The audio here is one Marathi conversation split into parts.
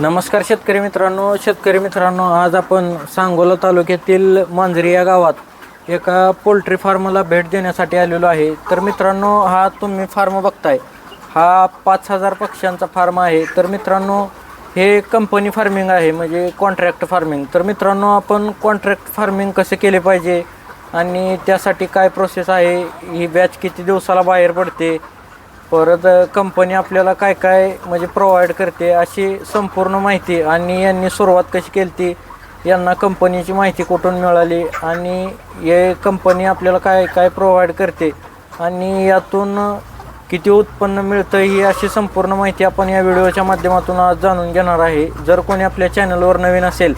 नमस्कार शेतकरी मित्रांनो शेतकरी मित्रांनो आज आपण सांगोला तालुक्यातील मांजरी या गावात एका पोल्ट्री फार्मला भेट देण्यासाठी आलेलो आहे. तर मित्रांनो हा तुम्ही फार्म बघताय. हा पाच हजार पक्ष्यांचा फार्म आहे. तर मित्रांनो हे कंपनी फार्मिंग आहे म्हणजे कॉन्ट्रॅक्ट फार्मिंग तर मित्रांनो आपण कॉन्ट्रॅक्ट फार्मिंग कसे केले पाहिजे? आणि त्यासाठी काय प्रोसेस आहे? ही बॅच किती दिवसाला बाहेर पडते? परत कंपनी आपल्याला काय काय म्हणजे प्रोव्हाइड करते अशी संपूर्ण माहिती आणि यांनी सुरुवात कशी केली ती यांना कंपनीची माहिती कुठून मिळाली आणि हे कंपनी आपल्याला काय काय प्रोव्हाइड करते आणि यातून किती उत्पन्न मिळतं ही अशी संपूर्ण माहिती आपण या व्हिडिओच्या माध्यमातून आज जाणून घेणार आहे. जर कोणी आपल्या चॅनलवर नवीन असेल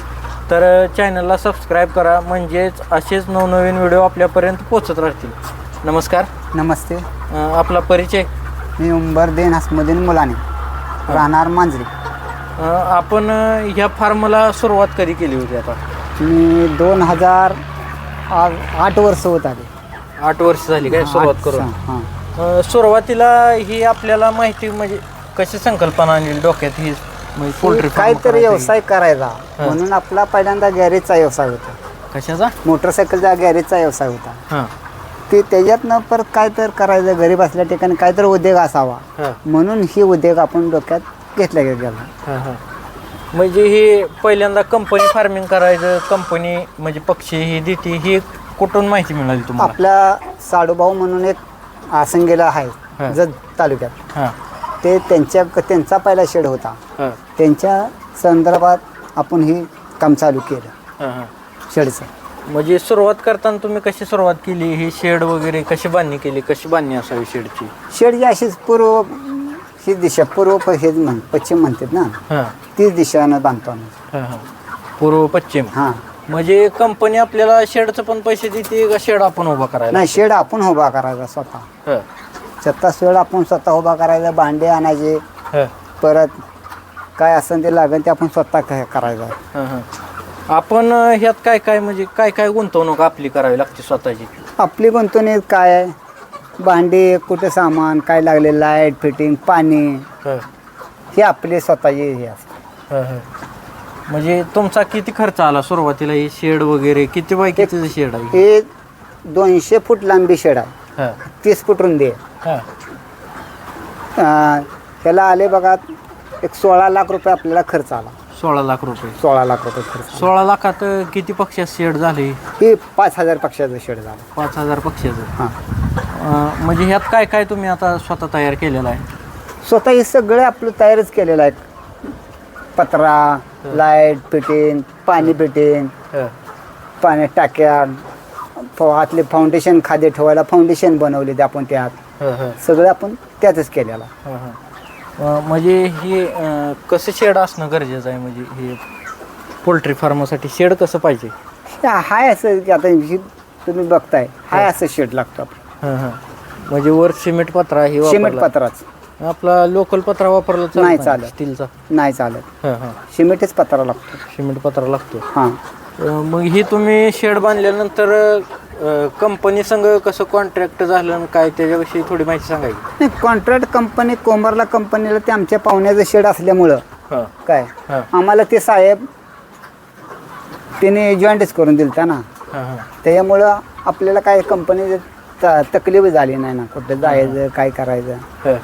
तर चॅनलला सबस्क्राईब करा. म्हणजेच असेच नवनवीन व्हिडिओ आपल्यापर्यंत पोचत राहतील. नमस्कार. नमस्ते. आपला परिचय? मी उंबरदेन हसमुद्दीन मुलानी. राहणार मांजरी. अ, आपण अ, ह्या फार्मला सुरुवात कधी केली होती आता? मी दोन हजार आ- आठ वर्ष होत आले. आठ वर्ष झाली काय सुरुवात करून? हां. अ, सुरुवातीला ही आपल्याला माहिती म्हणजे कशी संकल्पना आणली डोक्यात ही म्हणजे पोल्ट्री काहीतरी करायची. व्यवसाय करायचा. म्हणून आपला पहिल्यांदा गॅरेजचा व्यवसाय होता. कशाचा? मोटरसायकलचा गॅरेजचा व्यवसाय होता. हां. ते त्याच्यातनं परत काय तर करायचं घरी बसल्या ठिकाणी काहीतरी उद्योग असावा. म्हणून ही उद्योग आपण डोक्यात घेतला गेला म्हणजे ही पहिल्यांदा कंपनी फार्मिंग करायचं कंपनी म्हणजे पक्षी ही देते ही कुठून माहिती मिळाली तुम्हाला? आपल्या साडूभाऊ म्हणून एक आसंगेला. आहे जत तालुक्यात. ते त्यांच्या त्यांचा पहिला शेड होता. हां. त्यांच्या संदर्भात आपण ही काम चालू केलं. शेडचं. म्हणजे सुरुवात करताना तुम्ही कशी सुरुवात केली? ही शेड वगैरे कशी बांधणी केली? कशी बांधणी असावी शेडची? शेड जी अशीच पूर्व ही दिशा पूर्व प- हे म्हण पश्चिम म्हणतात ना? हां. तीच दिशानं बांधतो आम्ही. हां हां. पूर्व पश्चिम? हां. म्हणजे कंपनी आपल्याला शेडचं पण पैसे देते का शेड आपण उभा करायला? नाही शेड आपण उभा करायचा स्वतः. हं, स्वतः शेड आपण स्वतः उभा करायचा भांडे आणायचे. हं, परत काय असेल ते लागेल ते आपण स्वतः क- करायचं. हं, हं. आपण अं, ह्यात काय काय म्हणजे काय काय गुंतवणूक आपली करावी लागते स्वतःची? आपली गुंतवणूक काय आहे? भांडी कुठे सामान काय लागले? लाइट फिटिंग पाणी. हं, आपले स्वतःचे हे असतं. म्हणजे तुमचा किती खर्च आला सुरुवातीला? हे शेड वगैरे किती बाय कितीचं शेड आहे? हे दोनशे फूट लांबी शेड आहे. हं, तीस फूट रुंदी आहे हं. अं, त्याला आले बघा एक सोळा लाख रुपये आपल्याला खर्च आला. सोळा लाख रुपये. सोळा लाख रुपये खर्च सोळा लाखात किती पक्षात शेड झाले? हे पाच हजार पक्षाचं शेड झालं. पाच हजार पक्षाचं हां. अं, म्हणजे ह्यात काय काय तुम्ही आता स्वतः तयार केलेलं आहे? स्वतः हे सगळं आपलं तयारच केलेलं आहे पत्रा लाइट फिटिंग पाणी फिटिंग हं, पाणी टाक्या फ- आतले फाउंडेशन खाद्य ठेवायला फाउंडेशन बनवले ते आपण त्यात. सगळं आपण त्यातच केलेलं म्हणजे हे कसं शेड असणं गरजेचं आहे? म्हणजे हे पोल्ट्री फार्मसाठी शेड कसं पाहिजे? हे हाय असं की आता ही तुम्ही बघताय हाय असं शेड लागतो आपलं. हं, हं. म्हणजे वर सिमेंट पत्रा हे सिमेंट वापरला. पत्राच. आपला लोकल पत्रा वापरला नाही चालत. स्टीलचा नाही चालत. हं, हं. सिमेंटच पत्रा लागतो. सिमेंट पत्रा लागतो. हां. अं, मग ही तुम्ही शेड बांधल्यानंतर कंपनी संघ कसं कॉन्ट्रॅक्ट झालं आणि काय त्याच्याविषयी थोडी माहिती सांगायची. नाही कॉन्ट्रॅक्ट कंपनी कोंबरला कंपनीला ते आमच्या पाहुण्याचं शेड असल्यामुळं हां. काय? हां. आम्हाला ते साहेब त्याने जॉईंटच करून दिलता ना. हां हां. त्याच्यामुळं आपल्याला काय कंपनी तकलीफ झाली नाही ना. कुठं जायचं काय करायचं. हं.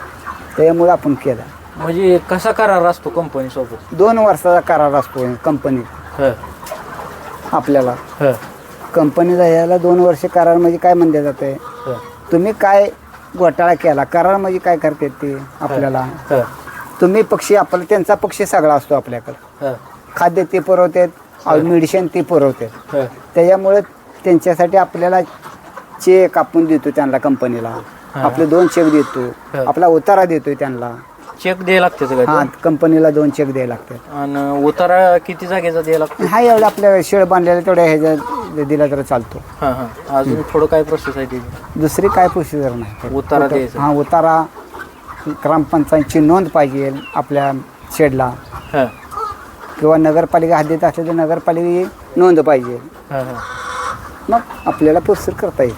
त्याच्यामुळं आपण केलं. म्हणजे कसा करार असतो कंपनी सोबत? दोन वर्षाचा करार असतो कंपनीत हं, आपल्याला. हं, कंपनीचा यायला दोन वर्ष करार म्हणजे काय म्हणले जाते? तुम्ही काय घोटाळा केला? करार म्हणजे काय करते ते आपल्याला? तुम्ही पक्षी आपला त्यांचा पक्षी सगळा असतो आपल्याकडे. खाद्य ते पुरवतात मेडिसिन ते पुरवतात. त्याच्यामुळे त्यांच्यासाठी आपल्याला चेक आपण देतो त्यांना कंपनीला. आपले दोन चेक देतो. आपला उतारा देतोय त्यांना. चेक द्यायला लागते सगळं हा कंपनीला दोन चेक द्यायला लागतात. आणि उतारा किती जागेचा द्यायला लागतो? हा एवढं आपल्या शेळ बांधलेला तेवढ्या ह्याच्यात दिला तर चालतो. हां हां. अजून थोडं काय प्रोसेस आहे त्याची दुसरी काय प्रोसिजर नाही उतारा द्यायचा. हा उतारा ग्रामपंचायतची नोंद पाहिजे आपल्या शेडला. हां. किंवा नगरपालिका हद्दीत असले तर नगरपालिकेची नोंद पाहिजे. हां हां. मग आपल्याला प्रोसेस करता येईल.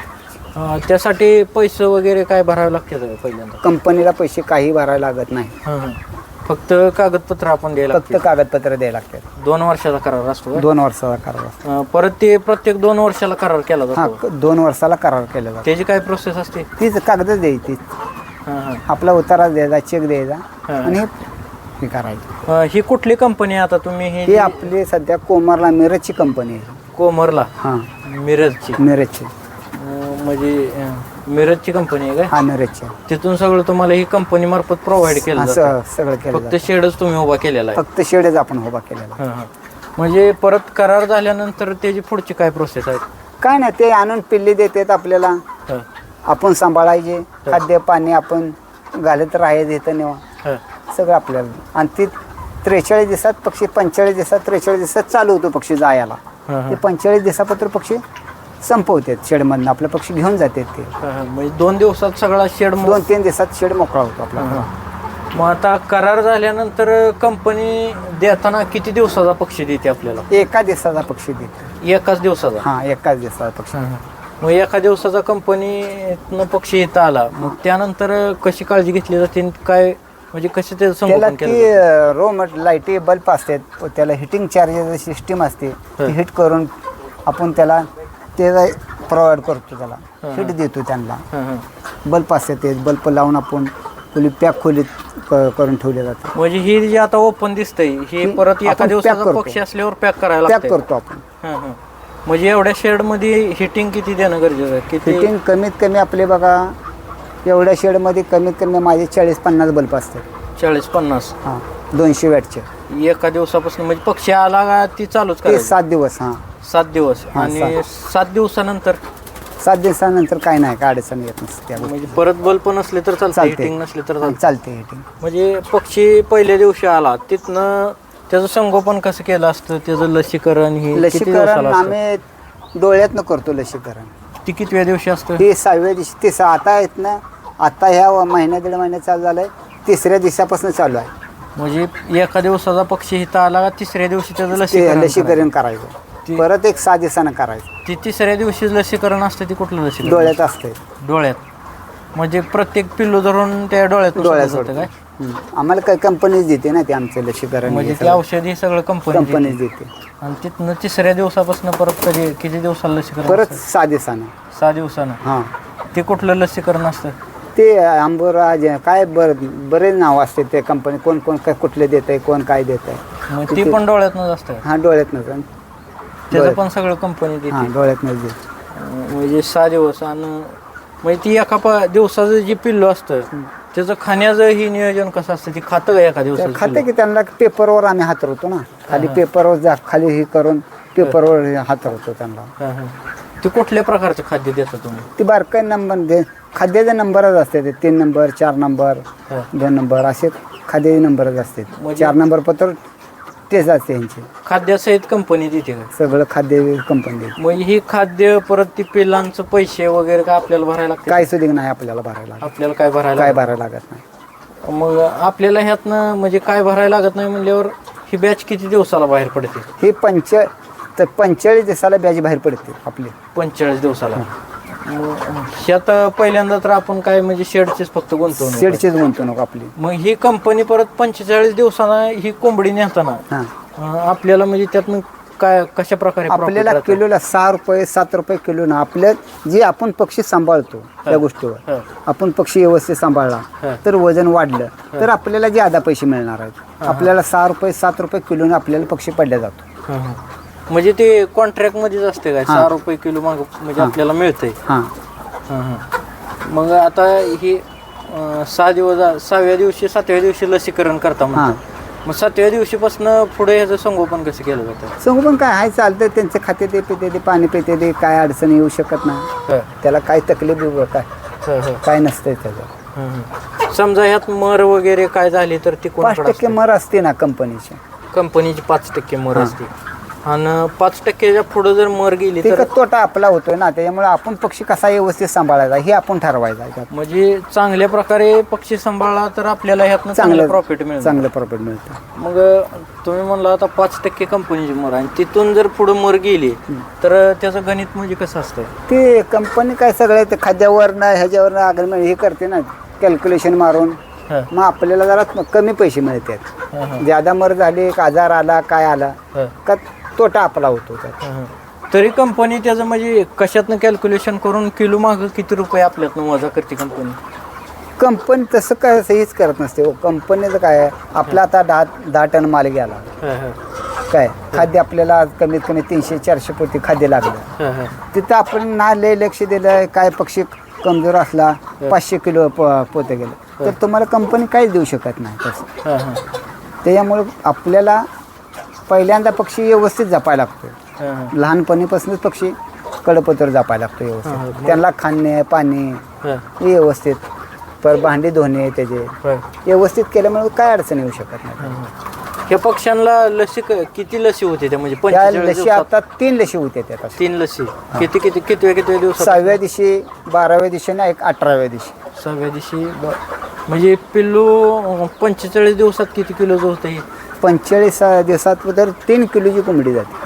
अं, त्यासाठी पैसे वगैरे काय भरावे लागते पहिल्यांदा? कंपनीला पैसे काही भरायला लागत नाही. हां हां. फक्त कागदपत्र आपण द्यायला फक्त कागदपत्र द्यायला लागतात. दोन वर्षाचा करार असतो का? दोन वर्षाचा करार असतो. अं, परत ते प्रत्येक दोन वर्षाला करार केला हा जातो क- दोन वर्षाला करार केला जातो. त्याची काय प्रोसेस असते? तीच कागदच द्यायची. हां हां. आपला उतारा द्यायचा चेक द्यायचा हा. आणि हे करायचं. अं, ही कुठली कंपनी आहे आता तुम्ही? ही ही आपली सध्या कोमरला मिरजची कंपनी आहे. कोमरला? हां. मिरजची. मिरजची. म्हणजे मिरजची कंपनी आहे काय? हा मिरजची तिथून सगळं तुम्हाला ही कंपनी मार्फत प्रोव्हाइड केलं जातं. असं सगळं केलं फक्त शेडच तुम्ही उभा केलेला आहे. फक्त शेडच आपण उभा केलेला हां हां. म्हणजे परत करार झाल्यानंतर त्याची पुढची काय प्रोसेस आहे? काय नाही ते आणून पिल्ली देतात आपल्याला. हां. आपण सांभाळायचे खाद्य पाणी आपण घालत राहायचं इथं नेवा. हां. सगळं आपल्याला. आणि ती त्रेचाळीस दिवसात पक्षी पंचेचाळीस दिवसात त्रेचाळीस दिवसात चालू होतो पक्षी जायला. हां हां. ते पंचेचाळीस दिवसापत्र पक्षी संपवतात शेडमधनं आपले पक्षी घेऊन जातात ते. हां, हां. म्हणजे दोन दिवसात सगळा शेड दोन तीन दिवसात शेड मोकळा होतो आपला. मग आता करार झाल्यानंतर कंपनी देताना किती दिवसाचा पक्षी देते आपल्याला? एका दिवसाचा पक्षी देतो. एकाच दिवसाचा? हा एकाच दिवसाचा पक्षी. मग एका दिवसाचा कंपनीतनं पक्षी इथं आला. मग त्यानंतर कशी काळजी घेतली जाते आणि काय म्हणजे कसे ते त्याला संगोपन केलं ती रो मट लाईटी बल्ब असतात त्याला हिटिंग चार्जेस सिस्टीम असते. ती हिट करून आपण त्याला ते प्रोव्हाइड करतो त्याला. हिट देतो त्यांना. बल्ब असतात ते बल्ब लावून आपण खोली पॅक खोलीत क- करून ठेवले जाते म्हणजे ही जी आता ओपन दिसतंय हे परत एका आपण pack दिवसाचा करतो. पक्षी असल्यावर पॅक करायला पॅक लागतंय. करतो आपण. हां, हां. म्हणजे एवढ्या शेडमध्ये हिटिंग किती देणं गरजेचं आहे? किती हिटिंग कमीत कमी आपले बघा एवढ्या शेडमध्ये कमीत कमी माझे चाळीस पन्नास बल्ब असतात. चाळीस पन्नास हां दोनशे वॅटचे. एका दिवसापासून म्हणजे पक्षी आला का ती चालूच ते करायची? सात दिवस हां. सात दिवस हां, आणि सात. दिवसानंतर? सात दिवसानंतर काय नाही काय अडचण येत नसते म्हणजे परत बल्ब नसले तर चालते चालते. हिटिंग नसले तर. चालते. म्हणजे पक्षी पहिल्या दिवशी आला तिथनं त्याचं संगोपन कसं केलं असतं? त्याचं लसीकरण ही किती लसीकरण दिवसाला असतं? आम्ही डोळ्यातनं करतो लसीकरण. ती कितव्या दिवशी असतं? ते सहाव्या दिवशी ते आता आहेत ना आता ह्या महिन्या दीड महिन्यात चालू झालंय तिसऱ्या दिवसापासून चालू आहे. म्हणजे एका दिवसाचा पक्षी इथं आला का तिसऱ्या दिवशी त्याचं ते लसीकरण. लसीकरण करायचं. ती- परत एक सहा दिवसानं करायचं. ती तिसऱ्या दिवशी लसीकरण असतं ती कुठलं लसीकरण? डोळ्यात असते. डोळ्यात. म्हणजे प्रत्येक पिल्लू धरून त्या डोळ्यात डोळ्यात जातं काय. आम्हाला काही कंपनीच देते ना ते आमचं लसीकरण म्हणजे हे ती. औषधी सगळं कंपनी कंपनीच देते. आणि तिथनं तिसऱ्या दिवसापासून परत कधी किती दिवसाला लसीकरण परत असतं? सहा दिवसानं सहा दिवसानं? हां. ते कुठलं लसीकरण असतं? ते आंबोरा जे- काय बर बरेच नाव असते ते कंपनी कोण कोण काय कुठले देत आहे कोण काय देत आहे मग ते पण डोळ्यातनंच असतं? हां डोळ्यातनंच. त्याचं पण सगळं कंपनी देते. हां डोळ्यातनंच देते. अं, म्हणजे सहा दिवस आणि म्हणजे ती एका पा- दिवसाचं जे पिल्लू असतं त्याचं खाण्याचं ही नियोजन कसं असतं? ती खातं का एका तर दिवसाचं खाते पिल्लू? की त्यांना पेपरवर आम्ही हातरवतो ना. खाली पेपरवर जा खाली हे करून पेपरवर हातरवतो त्यांना. हां, हां. ते कुठल्या प्रकारचं खाद्य देता तुम्ही? ती बारकाई नंबर दे खाद्याचे नंबरच असते ते. तीन नंबर चार नंबर हां. दोन नंबर असे खाद्याचे नंबरच असते म्हणजे- चार नंबर पत्र तेच असते यांचे. खाद्यासहित कंपनी देते का? सगळं खाद्य कंपनी देते. मग ही खाद्य परत ती पिलांचं पैसे वगैरे काय आपल्याला भरायला लागते? काय सुद्धा नाही आपल्याला भरायला लागत. आपल्याला काय भरायला काय भरायला लागत नाही. मग आपल्याला ह्यातनं म्हणजे काय भरायला लागत नाही म्हणल्यावर ही बॅच किती दिवसाला बाहेर पडते? हे पंच तर पंचेचाळीस दिवसाला बॅच बाहेर पडते आपली. पंचेचाळीस दिवसाला. ह्यात पहिल्यांदा तर आपण काय म्हणजे शेडचीच फक्त गुंतवणूक शेडचीच गुंतवणूक आपली. मग ही कंपनी परत पंचेचाळीस दिवसांना ही कोंबडी नेताना हां. अं, आपल्याला म्हणजे त्यातनं काय कशा प्रकारे profit आपल्याला राहतं? किलोला सहा रुपये सात रुपये किलो ना आपल्या जे आपण पक्षी सांभाळतो त्या गोष्टीवर हं, आपण पक्षी व्यवस्थित सांभाळला. तर वजन वाढलं तर आपल्याला ज्यादा पैसे मिळणार आहेत. आपल्याला सहा रुपये सात रुपये किलोने आपल्याला पक्षी पडल्या जातो. हं, हं. म्हणजे ते कॉन्ट्रॅक्ट मध्येच असते काय? सहा रुपये किलो माग म्हणजे आपल्याला मिळतंय. हां. हं, हं. मग आता ही अं, सहा दिवस सहाव्या दिवशी सातव्या दिवशी लसीकरण करता म्हणतात. मग सातव्या दिवशीपासून पुढे ह्याचं संगोपन कसं केलं जातं? सांगू पण काय? आहे चालतं त्यांचे खाते ते पिते ते पाणी पिते ते काय अडचण येऊ शकत नाही. त्याला काय तकलीफ बिब काय? हं, हं, काय नसतंय त्याचं. समजा ह्यात मर वगैरे काय झाली तर ती पाच टक्के मर असते ना कंपनीची. कंपनीची पाच टक्के मर असते. आणि पाच टक्क्याच्या पुढे जर मर गेली ते तर तोटा आपला होतोय ना त्याच्यामुळे आपण पक्षी कसा व्यवस्थित सांभाळायचा हे आपण ठरवायचं आहे त्यात. म्हणजे चांगल्या प्रकारे पक्षी सांभाळला तर आपल्याला ह्यातनं चांगलं प्रॉफिट मिळेल चांगलं प्रॉफिट मिळतं. मग तुम्ही म्हणला आता पाच टक्के कंपनीची मर आणि तिथून जर पुढे मर गेली तर त्याचं गणित म्हणजे कसं असतं? ते कंपनी काय सगळं ते खाद्यावर ना ह्याच्यावर ना अग्रिमेंट हे करते ना कॅल्क्युलेशन मारून. हा. मग आपल्याला जरा कमी पैसे मिळतात. हा, ज्यादा मर झाले एक आजार आला काय आला हा, का तोटा आपला होतो हा, हा. तरी कंपनी त्याचं म्हणजे कशातनं कॅल्क्युलेशन करून किलो मागं किती रुपये आपल्यातनं वजा करते कंपनी कंपनी तसं काय हेच करत नसते हो. कंपनीचं काय आहे, आपला आता दहा दहा टन माल गेला. काय? खाद्य आपल्याला कमीत कमी तीनशे चारशे पोती खाद्य लागलं. तिथं आपण ना लय लक्ष दिलं काय पक्षी कमजोर असला पाचशे किलो प पोते गेलं. तर तुम्हाला कंपनी काहीच देऊ शकत नाही तसं. त्याच्यामुळं आपल्याला पहिल्यांदा पक्षी व्यवस्थित जपायला लागतो हा, हा. लहानपणीपासूनच पक्षी कडपत्र जपायला लागतो हा, हा. व्यवस्थित त्यांना खाणे पाणी हा, व्यवस्थित. पर भांडी धुणे त्याचे. होय. व्यवस्थित केल्यामुळे काय अडचण येऊ शकत नाही. हा, हा. पक्ष्यांना लसी क- किती लसी होते त्या म्हणजे त्या पंचेचाळीस लशी दिवसात? आता तीन लशी होते त्यात तीन लसी. किती किती किती किती दिवसात? सहाव्या दिवशी बाराव्या दिवशी ना एक अठराव्या दिवशी. सहाव्या दिवशी ब- म्हणजे पिल्लू पंचेचाळीस दिवसात किती किलोचं होतं हे? पंचेचाळीस दिवसात तर तीन किलोची कोंबडी जाते.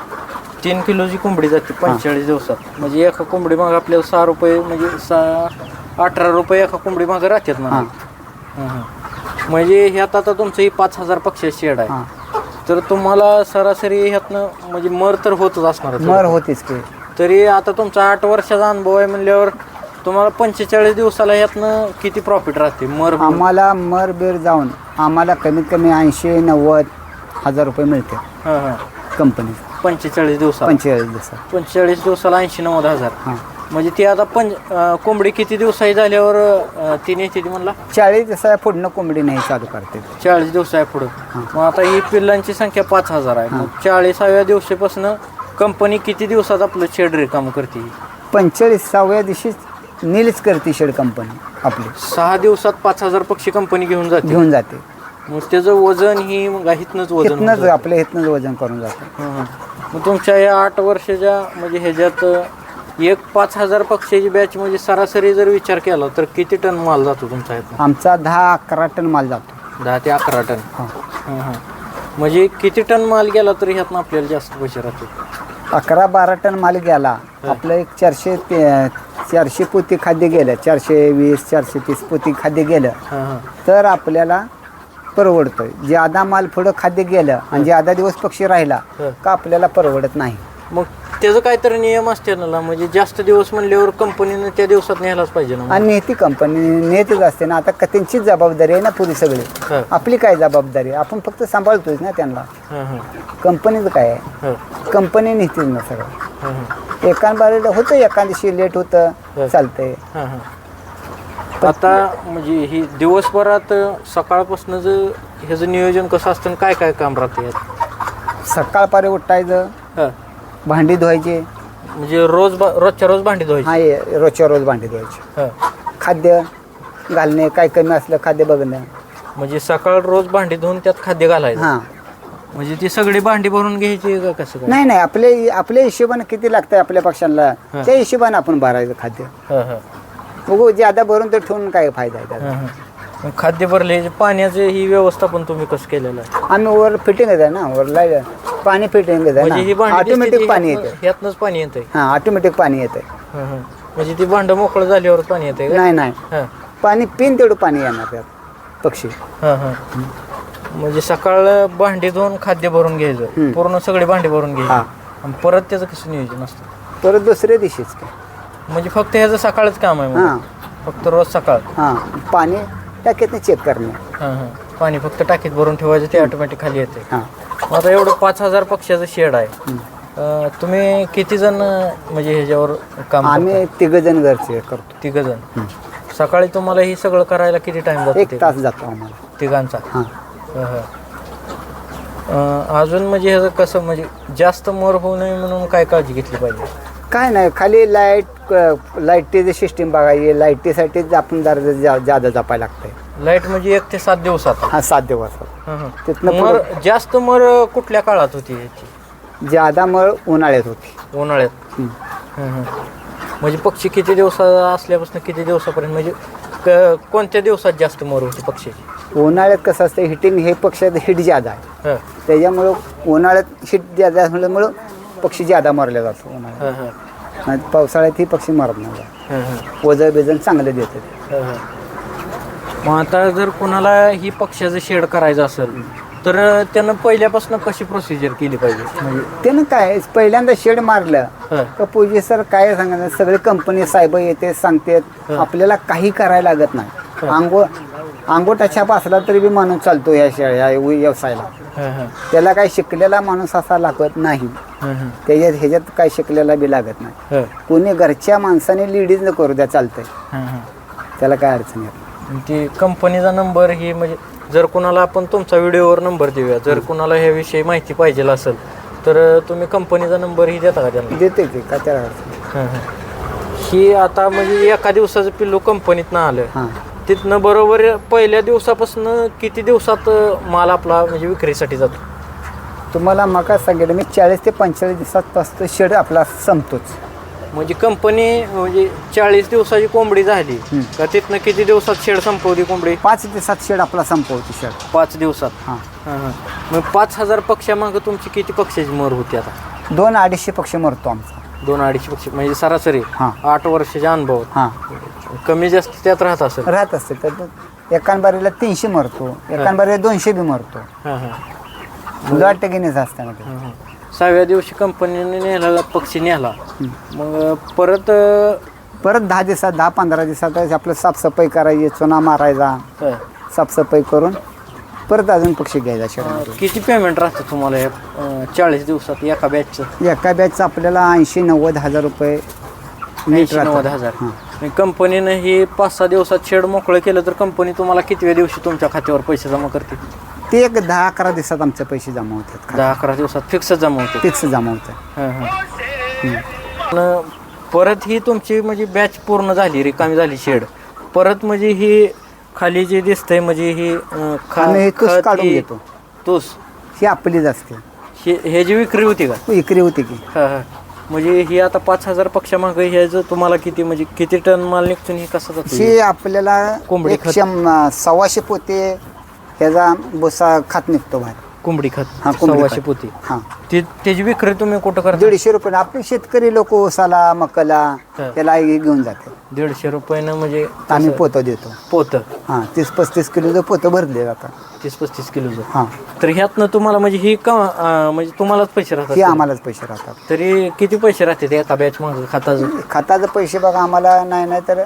तीन किलोची कोंबडी जाते पंचेचाळीस दिवसात. म्हणजे एका कोंबडी माग आपल्याला सहा रुपये म्हणजे सहा अठरा रुपये एका कोंबडी मागं राहतात ना म्हणजे ह्यात आता तुमचं ही पाच हजार पक्षी शेड आहे. तर तुम्हाला सरासरी ह्यातनं म्हणजे मर तर होतच असणार मर होतीच की. तरी आता तुमचा आठ वर्षाचा अनुभव आहे म्हणल्यावर तुम्हाला पंचेचाळीस दिवसाला ह्यातनं किती प्रॉफिट राहते? मर आम्हाला मर बेर जाऊन आम्हाला कमीत कमी ऐंशी नव्वद हजार रुपये मिळते. हां हां. कंपनी. पंचेचाळीस दिवसाला. पंचेचाळीस दिवसात पंचेचाळीस दिवसाला ऐंशी नव्वद हजार. हां. म्हणजे ती आता पंच अं, कोंबडी किती दिवसाची झाल्यावर अं, ती नेते ती म्हणला? चाळीस दिवसा पुढनं कोंबडी नाही चालू करते. चाळीस दिवस आहे पुढं मग आता ही पिल्लांची संख्या पाच हजार आहे. मग चाळीसाव्या दिवशीपासून कंपनी किती दिवसात आपलं शेड रिकाम करते पंचेचाळीस सहाव्या दिवशी नीलच करते शेड कंपनी आपली. सहा दिवसात पाच हजार पक्षी कंपनी घेऊन जाते. घेऊन जाते. मग त्याचं वजन ही मग हितनंच वजन होऊन इथनंच. आपल्या इथनंच वजन करून जाते हं. मग तुमच्या या आठ वर्षाच्या म्हणजे ह्याच्यात एक पाच हजार पक्ष्याची बॅच म्हणजे सरासरी जर विचार केला तर किती टन माल जातो ह्यातनं आमचा दहा अकरा टन माल जातो दहा ते अकरा टन हा. हं, हं. म्हणजे किती टन माल गेला तरी ह्यातनं आपल्याला जास्त पैसे राहते अकरा बारा टन माल गेला आपलं एक चारशे ते चारशे पोती खाद्य गेलं चारशे वीस चारशे तीस पोती खाद्य गेलं हां हां तर आपल्याला परवडतोय. ज्यादा माल पुढं खाद्य गेलं आणि ज्यादा दिवस पक्षी राहिला. का आपल्याला परवडत नाही? मग त्याचं काहीतरी नियम असते ना म्हणजे जास्त दिवस म्हणल्यावर कंपनीनं त्या दिवसात न्यायलाच पाहिजे ना आणि नेती कंपनी नेतच असते ना आता त्यांचीच जबाबदारी आहे ना पुरी सगळी. आपली काय जबाबदारी? आहे? आपण फक्त सांभाळतोय ना त्यांना. हं, हं, कंपनीचं काय आहे? कंपनी नेतीच ना सगळं. हं, हं. एकान बारीला होतं एका दिवशी लेट होतं चालतंय. हां, हां. आता म्हणजे ही दिवसभरात सकाळपासून ह्याचं नियोजन कसं असतं आणि काय काय काम राहतं यात? सकाळपारी उठायचं हां. भांडी धुवायची. म्हणजे रोज बा- रोजच्या रोज भांडी धुवायची? हा रोजच्या रोज भांडी धुवायची. हां. खाद्य घालणे काय कमी असलं खाद्य बघणं. म्हणजे सकाळ रोज भांडी धुवून त्यात खाद्य घालायचं? हां. म्हणजे ती सगळी भांडी भरून घ्यायची का कसं काय? नाही नाही आपले आपल्या हिशोबाने किती लागतंय आपल्या पक्षांना त्या हिशोबाने आपण भरायचं खाद्य. हां, हां. बघू ज्यादा भरून तर ठेवून काय फायदा आहे त्याचा. मग खाद्य भरले पाण्याचं ही व्यवस्थापन तुम्ही कसं केलेलं आहे? आम्ही वर फिटिंगच आहे ना वर लाय पाणी फिटिंगच म्हणजे ही आहे भांडी ऑटोमॅटिक पाणी येतं. ह्यातनंच पाणी येतंय? हां ऑटोमॅटिक पाणी येतं हां, हां. म्हणजे ती भांड मोकळं झाल्यावर पाणी येतंय का? नाही नाही. हां. पाणी पिन तेवढं पाणी येणार त्यात पक्षी. हां हां. म्हणजे सकाळ भांडी धुवून खाद्य भरून घ्यायचं. पूर्ण सगळी भांडी भरून घ्यायची. हां. आणि परत त्याचं कसं नियोजन असतं? परत दुसऱ्या दिवशीच काय? म्हणजे फक्त ह्याचं सकाळच काम आहे. हां. फक्त रोज सकाळ. हां. पाणी टाकीतनं चेक करणे हां हां. पाणी फक्त टाकीत भरून ठेवायचं ते ऑटोमॅटिक खाली येते. हां. मग आता एवढं पाच हजार पक्ष्याचं शेड आहे. अं, तुम्ही किती जण अं, म्हणजे ह्याच्यावर काम आम्ही तिघजण घरचे करतो. तिघ जण. सकाळी तुम्हाला ही सगळं करायला किती टाइम जातो एक ते? तास जातो आम्हाला. तिघांचा? हां. हं, हं. अं, अजून म्हणजे ह्याचं कसं म्हणजे जास्त मर होऊ नये म्हणून काय काळजी घेतली पाहिजे? काय नाही खाली लाइट लाईटीची सिस्टीम बघायची लाईटीसाठीच आपण जरा जा- जादा जपायला लागतंय. लाइट म्हणजे एक ते सात दिवसात हा सात दिवस. हं, हं. तिथनं मर जास्त मर कुठल्या काळात होती ज्यादा मळ उन्हाळ्यात होती. उन्हाळ्यात? हं. हं, हं. म्हणजे पक्षी किती दिवसा असल्यापासून किती दिवसापर्यंत म्हणजे क- कोणत्या दिवसात जास्त मर होती पक्षीची? उन्हाळ्यात कसं असतं हिटिंग हे पक्षात हिट ज्यादा आहे. हं, त्याच्यामुळं उन्हाळ्यात हिट ज्यादा असल्यामुळं पक्षी ज्यादा मारले जातो उन्हाळ्यात. हं, हं. आणि पावसाळ्यात ही पक्षी मारत नाही. हं, हं. वजन बेजन चांगले देतात हं, हं. मग आता जर कोणाला ही पक्ष्याचं शेड करायचं असेल तर त्यानं पहिल्यापासून कशी प्रोसिजर केली पाहिजे? म्हणजे त्यानं काय पहिल्यांदा शेड मारलं हं, तर पूजे सर काय सांगणार? सगळे कंपनी साहेब येते सांगतात आपल्याला काही करायला लागत नाही. अंगो अंगोटा छाप असला तरी बी माणूस चालतो या शे या व्यवसायाला. हं, हं, त्याला काही शिकलेला माणूस असा लागत नाही. हं, हं, त्याच्यात ह्याच्यात काही शिकलेला बी लागत नाही. हं, कोणी घरच्या माणसाने लेडीज न करू द्या चालतंय. हं, हं. त्याला काय अडचण येत नाही. आणि ते कंपनीचा नंबर ही म्हणजे जर कुणाला आपण तुमचा व्हिडिओवर नंबर देऊया जर कुणाला ह्याविषयी माहिती पाहिजे असेल तर तुम्ही कंपनीचा नंबर ही देता का त्यांना? देते ते काय त्याला अडचण नाही. हं, हं. ही आता म्हणजे एका दिवसाचं पिल्लू कंपनीतनं आलं. हां. तिथनं बरोबर पहिल्या दिवसापासून किती दिवसात माल आपला म्हणजे विक्रीसाठी जातो? तुम्हाला मका सांगितलं मी चाळीस ते पंचेचाळीस दिवसात पासून शेड आपला संपतोच. म्हणजे कंपनी म्हणजे चाळीस दिवसाची कोंबडी झाली का तिथनं किती दिवसात शेड संपवली कोंबडी? पाच दिवसात शेड आपला संपवतो शेड. पाच दिवसात? हां. हां हां. मग पाच हजार पक्ष्यामागं तुमची किती पक्ष्याची मर होती आता? दोन अडीचशे पक्षी मरतो आमचा. दोन अडीचशे पक्षी म्हणजे सरासरी हां. आठ वर्षाच्या अनुभव. हां. कमी जास्त त्यात राहत असेल. राहत असते. तर एकांबारीला तीनशे मरतो. एकांबारीला दोनशे बी मरतो. हां हां. टेगिनेच असताना हां, हां. सहाव्या दिवशी कंपनीने नेला पक्षी नेला. मग परत अं, परत दहा दिवसात दहा पंधरा दिवसात आपलं साफसफाई करायची चुना मारायचा. हं. साफसफाई करून परत अजून पक्षी घ्यायचा शेडमध्ये किती पेमेंट राहतं तुम्हाला या अं, चाळीस दिवसात एका बॅचचं एका बॅचचं आपल्याला ऐंशी नव्वद हजार रुपये नीट ऐंशी नव्वद राहतात. हजार. आणि कंपनीनं हे पाच सहा दिवसात शेड मोकळं केलं तर कंपनी तुम्हाला कितव्या दिवशी तुमच्या खात्यावर पैसे जमा करते? ते एक दहा अकरा दिवसात आमचे पैसे जमा होतात दहा अकरा दिवसात फिक्स जमा होते फिक्स जमा होतात. हं, हं. परत ही तुमची म्हणजे बॅच पूर्ण झाली रिकामी झाली शेड. परत म्हणजे ही खाली जे दिसतंय म्हणजे ही अं, खा- आम्ही हे तूस खत काढून ही- घेतो. तूस ही आपलीच असते हे ह्याची विक्री होती का विक्री होती की हा, हा. म्हणजे ही आता पाच हजार पक्षामागं ह्याचं तुम्हाला किती म्हणजे किती टन माल निघतो आणि ही कसा जातो ही आपल्याला कोंबडी एक खत. शं सव्वाशे पोते ह्याचा भुसा खात निघतो बाहेर कोंबडी खत हा, कोंबडी सव्वाशे खत. पोती. हां. ती त्याची विक्री तुम्ही कुठं करता? दीडशे रुपये. आपले शेतकरी लोक ओसाला मकाला हा. त्याला हे घेऊन जाते. दीडशे रुपयानं म्हणजे आम्ही पोतं देतो. पोत. हां तीस पस्तीस किलोचं पोतं भरले जातात तीस पस्तीस किलोचं. हां. तर ह्यातनं तुम्हाला म्हणजे ही का अं, म्हणजे तुम्हालाच पैसे हे राहतात आम्हालाच पैसे राहतात. तरी किती पैसे राहतात एका बॅच मागं खताचं? खताचे पैसे बघा आम्हाला नाही नाही तर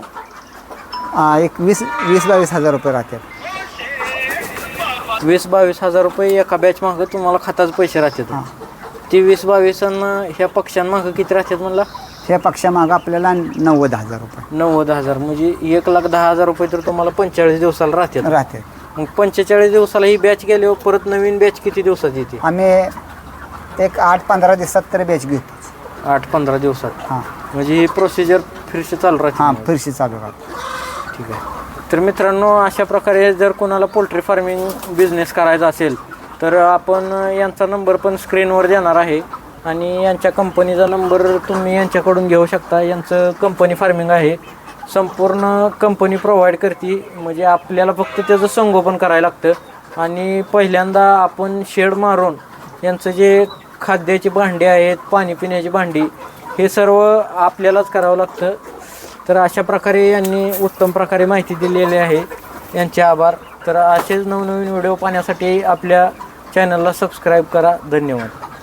आ, एक वीस वीस बावीस हजार रुपये राहतात. वीस बावीस हजार रुपये एका बॅच मागं तुम्हाला खताचे पैसे राहतात. ते वीस बावीस ह्या पक्ष्यांमागं किती राहतात म्हणला? ह्या पक्षामागं आपल्याला नव्वद हजार रुपये. नव्वद हजार. म्हणजे एक लाख दहा हजार रुपये तर तुम्हाला पंचेचाळीस दिवसाला राहतात. राहते मग पंचेचाळीस दिवसाला ही बॅच गेल्यावर परत नवीन बॅच किती दिवसात येते? आम्ही एक आठ पंधरा दिवसात तरी बॅच घेतो. आठ पंधरा दिवसात. हां. म्हणजे ही प्रोसिजर फिरशी चालू राहते. हां फिरशी चालू राहतो. ठीक आहे. तर मित्रांनो अशा प्रकारे जर कोणाला पोल्ट्री फार्मिंग बिझनेस करायचा असेल तर आपण यांचा नंबर पण स्क्रीनवर देणार आहे. आणि यांच्या कंपनीचा नंबर तुम्ही यांच्याकडून घेऊ शकता. यांचं कंपनी फार्मिंग आहे. संपूर्ण कंपनी प्रोव्हाइड करते. म्हणजे आपल्याला फक्त त्याचं संगोपन करायला लागतं. आणि पहिल्यांदा आपण शेड मारून यांचं जे खाद्याची भांडी आहेत पाणी पिण्याची भांडी हे सर्व आपल्यालाच करावं लागतं. तर अशा प्रकारे यांनी उत्तम प्रकारे माहिती दिलेली आहे. यांचे आभार. तर असेच नवनवीन व्हिडिओ पाहण्यासाठी आपल्या चॅनलला सबस्क्राईब करा. धन्यवाद.